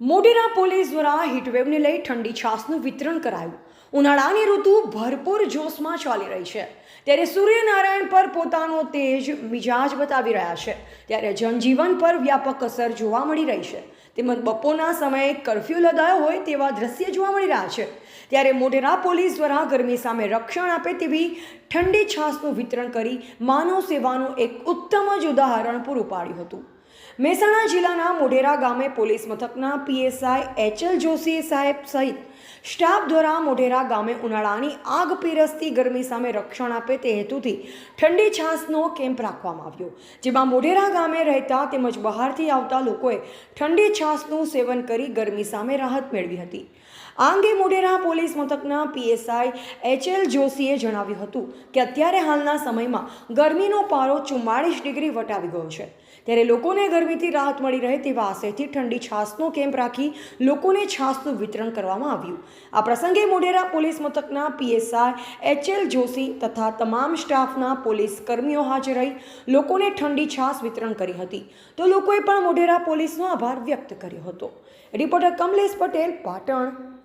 Modhera police દ્વારા હીટવેવને લઈ ઠંડી છાસનું વિતરણ કરાયું. ઉનાળાની ઋતુ ભરપૂર જોશમાં ચાલી રહી છે. ત્યારે સૂર્યનારાયણ પર પોતાનો તેજ મિજાજ બતાવી રહ્યા છે. ત્યારે જનજીવન પર વ્યાપક અસર જોવા મળી રહી છે. તેમજ બપોરના સમયે કરફ્યુ લદાયો હોય તેવા દ્રશ્ય જોવા મળી રહ્યા છે. ત્યારે મોઢેરા પોલીસ દ્વારા ગરમી સામે રક્ષણ આપે તેવી ઠંડી છાસનું વિતરણ કરી માનવ સેવાનું એક ઉત્તમ જ ઉદાહરણ પૂરું પાડ્યું હતું. મહેસાણા જિલ્લાના મોઢેરા ગામે પોલીસ મથકના પીએસઆઈ એચએલ જોશી સાહેબ સહિત સ્ટાફ દ્વારા મોઢેરા ગામે ઉનાળાની આગ પીરસતી ગરમી સામે રક્ષણ આપે તે હેતુથી ઠંડી છાસનો કેમ્પ રાખવામાં આવ્યો, જેમાં મોઢેરા ગામે રહેતા તેમજ બહારથી આવતા લોકોએ ઠંડી છાસનું સેવન કરી ગરમી સામે રાહત મેળવી હતી. આ અંગે મોઢેરા પોલીસ મથકના પીએસઆઈ એચએલ જોશીએ જણાવ્યું હતું કે અત્યારે હાલના સમયમાં ગરમીનો પારો ચુમ્માળીસ ડિગ્રી વટાવી ગયો છે. ત્યારે લોકોને ગરમીથી રાહત મળી રહે તેવા આશયથી ઠંડી છાસનો કેમ્પ રાખી લોકોને છાસનું વિતરણ કરવામાં આવ્યું. આ પ્રસંગે મોઢેરા પોલીસ મથકના પીએસઆઈ એચએલ જોશી તથા તમામ સ્ટાફના પોલીસ કર્મીઓ હાજર રહી લોકોને ઠંડી છાસ વિતરણ કરી હતી. તો લોકોએ પણ મોઢેરા પોલીસનો આભાર વ્યક્ત કર્યો હતો. રિપોર્ટર કમલેશ પટેલ, પાટણ.